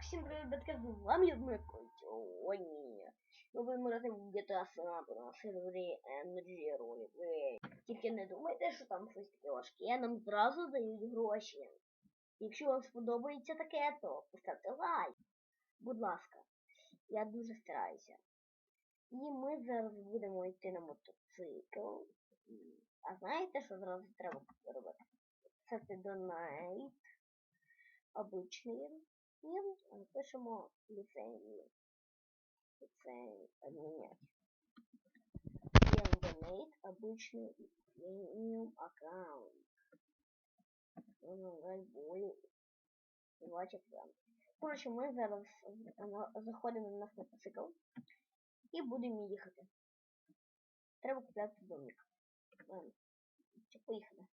всім привіт, батьки, з вами Дмитро. Сьогодні ми будемо грати в GTA San на сервері Energy Roleplay. Тільки не думайте, що там щось таке важке, нам зразу дають гроші. Якщо вам сподобається таке, то поставте лайк. Будь ласка, я дуже стараюся. І ми зараз будемо йти на мотоцикл. А знаєте, що зразу треба робити? Це донайт. Обичний и напишемо ліцензію. Ліцензію обмінять. Game donate обычный премиум аккаунт. Гальбою. 24. Коротше, ми зараз заходимо на наш мотоцикл і будемо їхати. Треба купляти домик. Чи поїхали?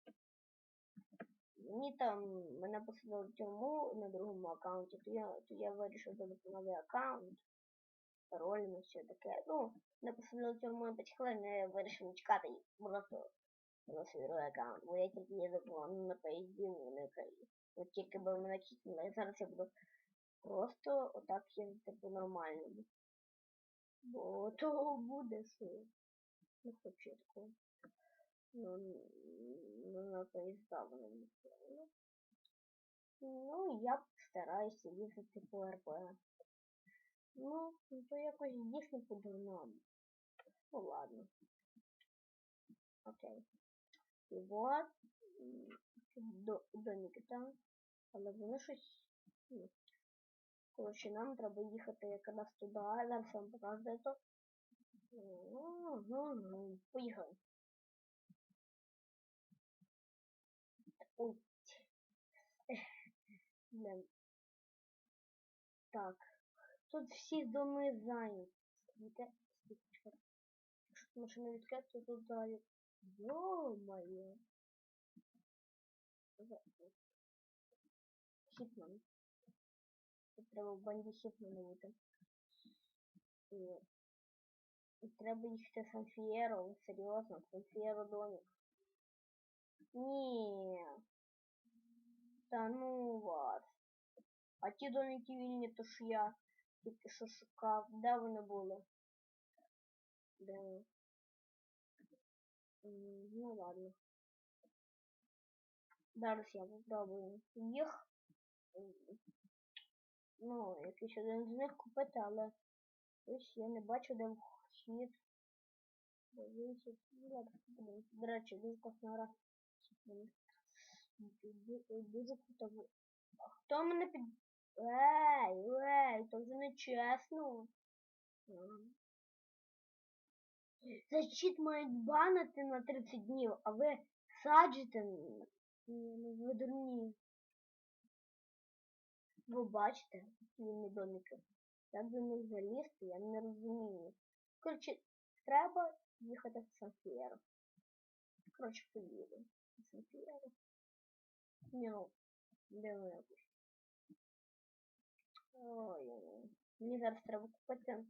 Мені там мене посадили в тюрму на другому аккаунті, я то я вирішив додати новий аккаунт. Пароль і все таке. Ну, мене посадили на 5 я вирішив не чекати просто на другий аккаунт. Бо я тільки їду на поїзді, не країні. От тільки би мене кікнули. І зараз я буду просто отак їздити по нормальному. Бо то буде що. Не хочу такого. Ну, ну, на поезда вони не. Ну, я стараюся їздити по РП. Ну, то якось дійсно по-дурному. Ну ладно. Окей. І вот до, домик там. Але вони щось. Ну, коротше, нам треба їхати якраз туди. Зараз вам покажу це. Поїхали. Ой. Блин. Так. Тут всі доми зайняті. Відкрити. Якщо машина відкрити, то тут далі. Йо-моє. Хітман. Тут треба в банді Хітмана бути. І... І треба їхати Санфієро, серйозно, Санфієро домик. Ні. Та ну вас. А ті домики вільні, то що я тільки що шукав. Де вони були? Де? Ну ладно. Зараз я попробую їх. Ну, якийсь один з них купити, але ось я не бачу, де вхід. Дивіться, до речі, дуже класна гра. Дуже круто. А хто мене під... Ей, ей, то вже не чесно. За чит мають банити на 30 днів, а ви саджите ви дурні. Ви бачите, вільні домики. Як до них залізти, я не розумію. Коротше, треба їхати в Сан-Фієро. Коротше, поїду. В Сан-Фієро. Ну, де ми якось. Ой. Мені зараз треба купити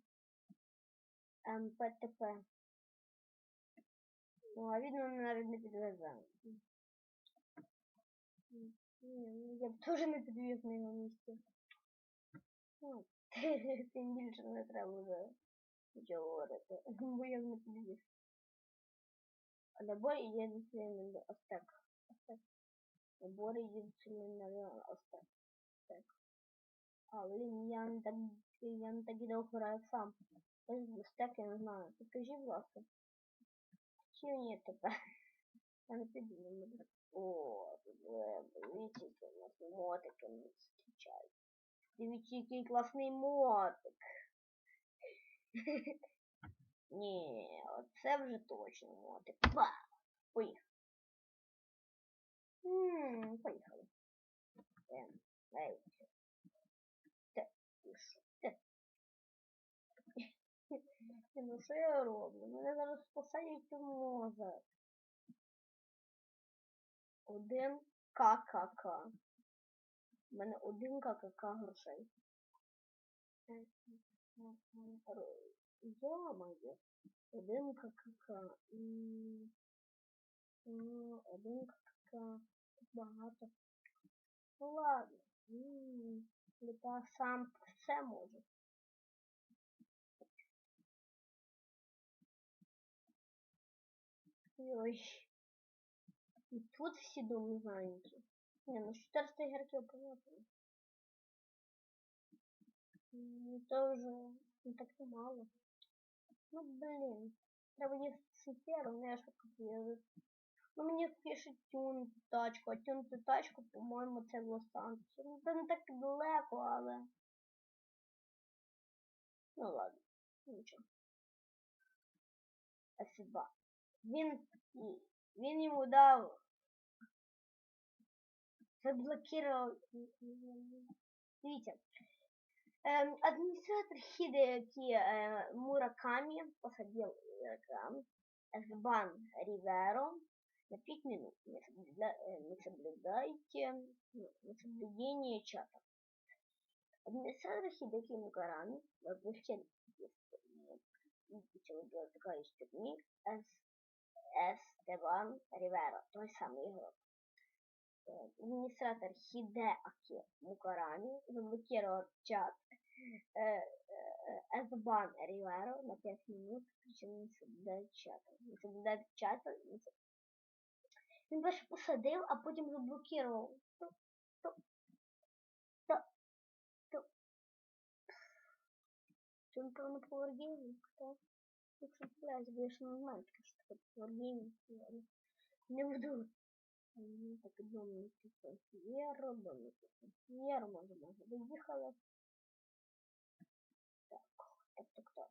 МПТП. Ну, а він мене навіть не підвезе. Я б теж не підвіз на його місці. Ну, тим більше не треба вже нічого говорити. Бо я не підвіз. А набор є на остек. Остек. Набор единственный, наверное, остек. Так. А, блин, я не так, я не так довго граю сам. Стек я не знаю. Покажи, будь ласка. Чи ні тепер? Я не піду, буду. О, дивіться, у нас мотики не зустрічають. Дивіться, який класний мотик. Ні, оце вже точно мотик. Ба! Поїхали. Ем, ей. Те, і що? Те. Ну що я роблю? Мене зараз посадять у мозок. Один ККК. У мене один ККК грошей. Йо-моє. Один ККК. Один ККК. Багато. Ну ладно. Я сам все можу. Ой. І тут всі доми зайняті. Не, ну 400 ігроків понятно. Ну, це вже не так і мало. Ну, блін. Треба їх сітеру, не що купили. Ну, мені пишуть тюнти тачку, а тюнти тачку, по-моєму, це в Лос-Анджелесі. Ну, це не так далеко, але... Ну, ладно. Нічого. Спасибо. Він, і- він йому дав... Заблокировал... Дивіться. Эм, администратор Хидеки э, Мураками посадил игрокам Сбан Риверо на 5 минут. Не, соблюда- э, не соблюдайте ну, несоблюдение чата. Администратор Хидеки Мураками запустил видите, вот такая из тюрьмы Эстебан Риверо, той самый игрок. Э, Администратор Хидеаки Мукарами заблокировал чат э, э, Эсбан Риверо на 5 минут, причем не соблюдает чата. Не соблюдает чата. Не со- Він перше посадив, а потім заблокував. То, то, то, то. Так? Ну, представляюсь, бо я ж не знаю, таке, що таке Power Gaming. Не буду. Ну, так, домики консьєру, домики консьєру, може, може, доїхали. Так, так, так, так.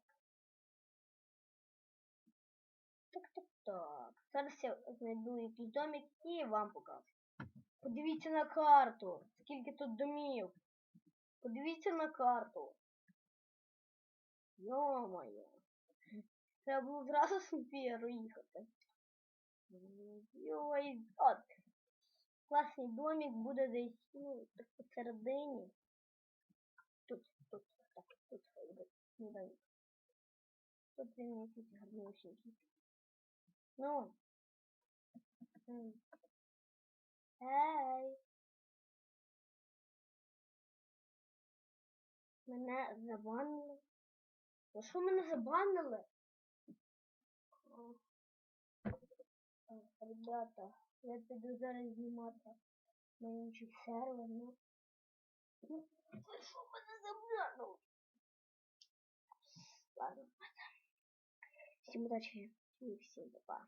Так, так, так. Зараз я знайду якийсь домик і вам покажу. Подивіться на карту. Скільки тут домів. Подивіться на карту. Йо-моє. Треба було зразу Імперу їхати. Йой, от. Класний домик буде десь, ну, так посередині. Тут, тут, так, тут. Ну, дай. Тут він якийсь гарнюсінький. Ну. Ей. Мене забанили. За що мене забанили? Ребята, я піду зараз знімати на інший сервер, ну. Ну, за що мене забанили? Ладно. Всім удачі і всім па.